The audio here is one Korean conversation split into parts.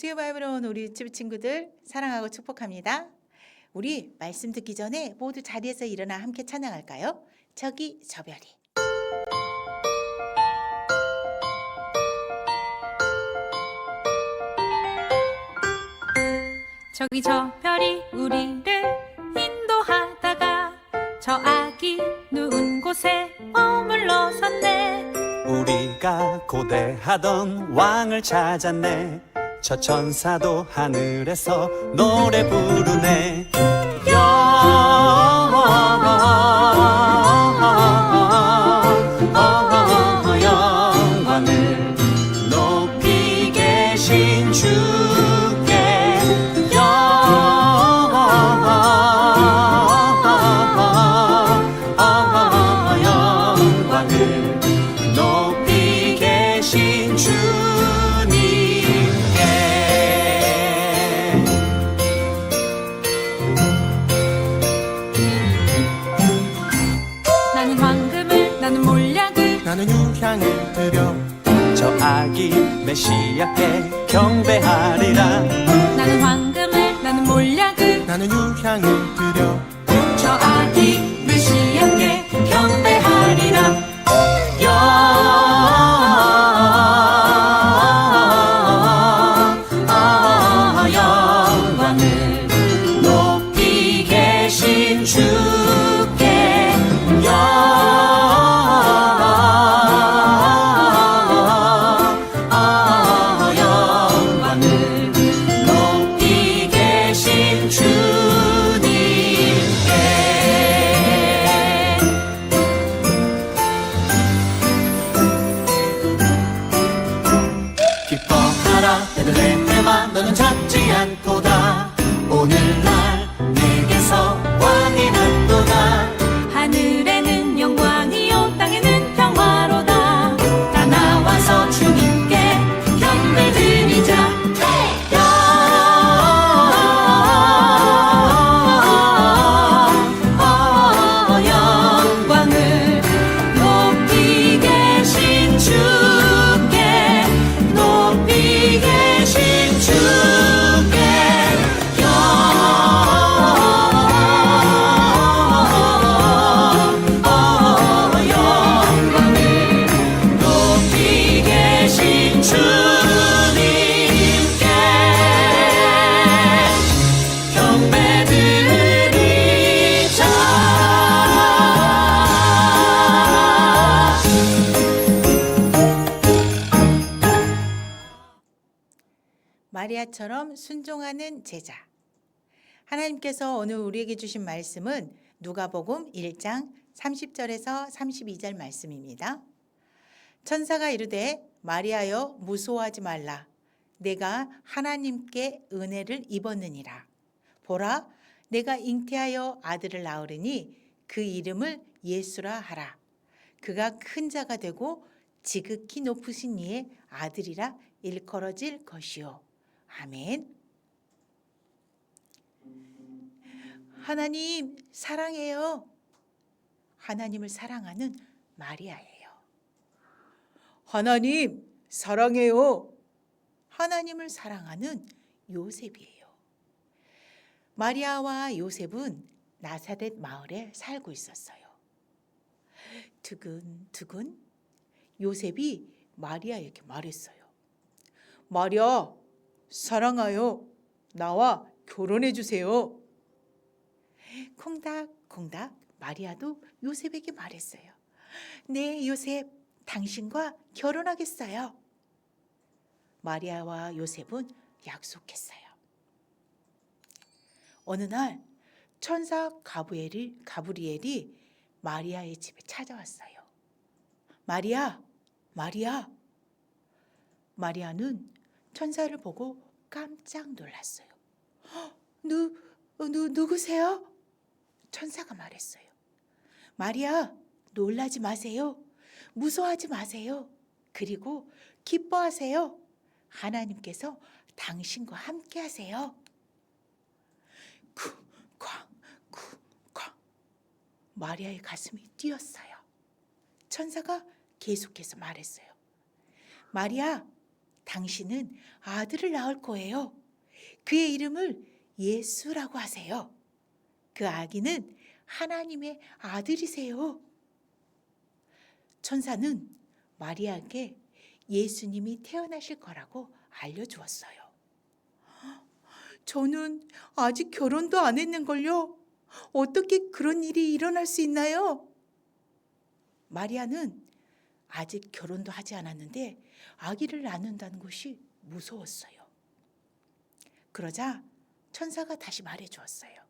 수요 바이블온 우리 유튜브 친구들 사랑하고 축복합니다. 우리 말씀 듣기 전에 모두 자리에서 일어나 함께 찬양할까요? 저기 저 별이 저기 저 별이 우리를 인도하다가 저 아기 누운 곳에 머물러 섰네 우리가 고대하던 왕을 찾았네 저 천사도 하늘에서 노래 부르네 향을 드려 저 아기 메시아께 경배하리라. 나는 황금을 나는 몰약을 나는 유향을 마리아처럼 순종하는 제자. 하나님께서 오늘 우리에게 주신 말씀은 누가복음 1장 30절에서 32절 말씀입니다. 천사가 이르되 마리아여 무서워하지 말라 내가 하나님께 은혜를 입었느니라 보라 내가 잉태하여 아들을 낳으리니 그 이름을 예수라 하라 그가 큰 자가 되고 지극히 높으신 이의 아들이라 일컬어질 것이요 아멘. 하나님 사랑해요. 하나님을 사랑하는 마리아예요. 하나님 사랑해요. 하나님을 사랑하는 요셉이에요. 마리아와 요셉은 나사렛 마을에 살고 있었어요. 두근두근 요셉이 마리아에게 말했어요. 마리아, 사랑하여 나와 결혼해 주세요. 콩닥콩닥 마리아도 요셉에게 말했어요. 네, 요셉, 당신과 결혼하겠어요. 마리아와 요셉은 약속했어요. 어느 날 천사 가브리엘이, 가브리엘이 마리아의 집에 찾아왔어요. 마리아, 마리아. 마리아는 천사를 보고 깜짝 놀랐어요. "헉, 누, 누, 누구세요? 천사가 말했어요. 마리아, 놀라지 마세요. 무서워하지 마세요. 그리고 기뻐하세요. 하나님께서 당신과 함께 하세요. 쿵, 쾅, 쿵, 쾅. 마리아의 가슴이 뛰었어요. 천사가 계속해서 말했어요. 마리아, 당신은 아들을 낳을 거예요. 그의 이름을 예수라고 하세요. 그 아기는 하나님의 아들이세요. 천사는 마리아에게 예수님이 태어나실 거라고 알려주었어요. 저는 아직 결혼도 안 했는걸요. 어떻게 그런 일이 일어날 수 있나요? 마리아는 아직 결혼도 하지 않았는데 아기를 낳는다는 것이 무서웠어요. 그러자 천사가 다시 말해 주었어요.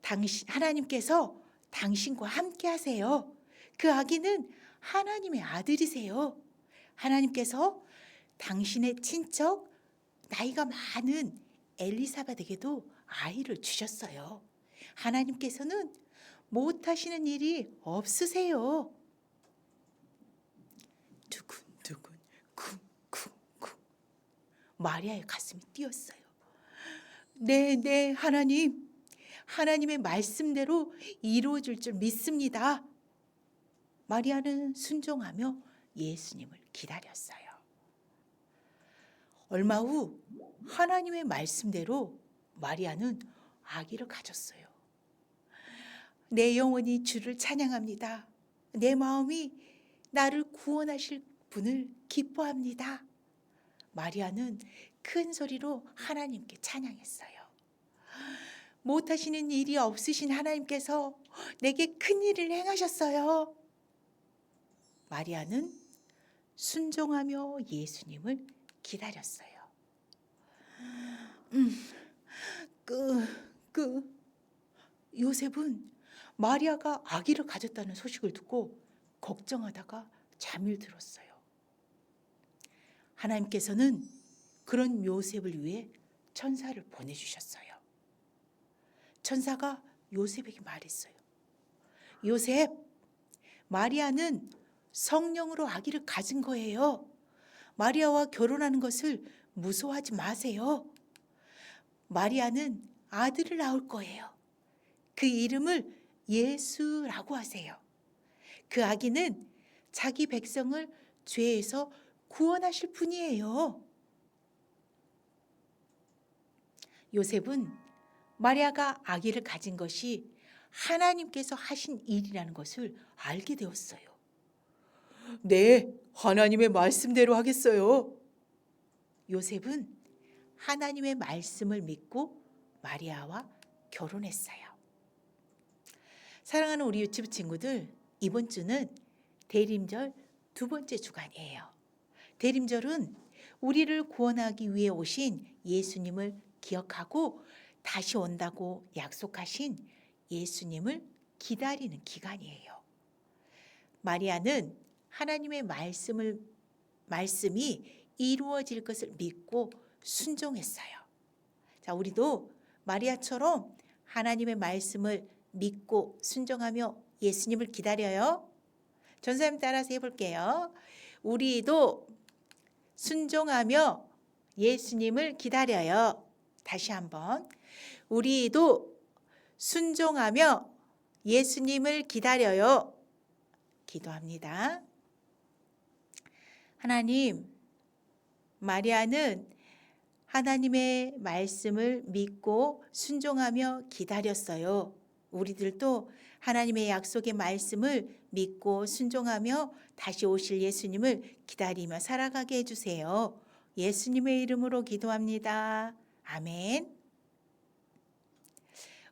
당신 하나님께서 당신과 함께 하세요. 그 아기는 하나님의 아들이세요. 하나님께서 당신의 친척 나이가 많은 엘리사벳에게도 아이를 주셨어요. 하나님께서는 못하시는 일이 없으세요. 두근두근 쿵쿵쿵 마리아의 가슴이 뛰었어요. 네, 네, 하나님. 하나님의 말씀대로 이루어질 줄 믿습니다. 마리아는 순종하며 예수님을 기다렸어요. 얼마 후 하나님의 말씀대로 마리아는 아기를 가졌어요. 내 영혼이 주를 찬양합니다. 내 마음이 나를 구원하실 분을 기뻐합니다. 마리아는 큰 소리로 하나님께 찬양했어요. 못하시는 일이 없으신 하나님께서 내게 큰 일을 행하셨어요. 마리아는 순종하며 예수님을 기다렸어요. 음, 그, 그, 요셉은 마리아가 아기를 가졌다는 소식을 듣고 걱정하다가 잠을 들었어요. 하나님께서는 그런 요셉을 위해 천사를 보내주셨어요. 천사가 요셉에게 말했어요. 요셉, 마리아는 성령으로 아기를 가진 거예요. 마리아와 결혼하는 것을 무서워하지 마세요. 마리아는 아들을 낳을 거예요. 그 이름을 예수라고 하세요. 그 아기는 자기 백성을 죄에서 구원하실 분이에요. 요셉은 마리아가 아기를 가진 것이 하나님께서 하신 일이라는 것을 알게 되었어요. 네, 하나님의 말씀대로 하겠어요. 요셉은 하나님의 말씀을 믿고 마리아와 결혼했어요. 사랑하는 우리 유튜브 친구들, 이번 주는 대림절 두 번째 주간이에요. 대림절은 우리를 구원하기 위해 오신 예수님을 기억하고 다시 온다고 약속하신 예수님을 기다리는 기간이에요. 마리아는 하나님의 말씀을 말씀이 이루어질 것을 믿고 순종했어요. 자, 우리도 마리아처럼 하나님의 말씀을 믿고 순종하며 예수님을 기다려요. 전사님 따라서 해볼게요. 우리도 순종하며 예수님을 기다려요. 다시 한번. 우리도 순종하며 예수님을 기다려요. 기도합니다. 하나님, 마리아는 하나님의 말씀을 믿고 순종하며 기다렸어요. 우리들도 하나님의 약속의 말씀을 믿고 순종하며 다시 오실 예수님을 기다리며 살아가게 해주세요. 예수님의 이름으로 기도합니다. 아멘.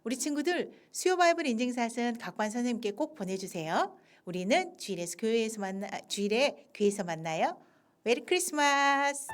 우리 친구들 수요 바이블 인증샷은 각반 선생님께 꼭 보내주세요. 우리는 주일에서 교회에서 만나 주일에 교회에서 만나요. 메리 크리스마스.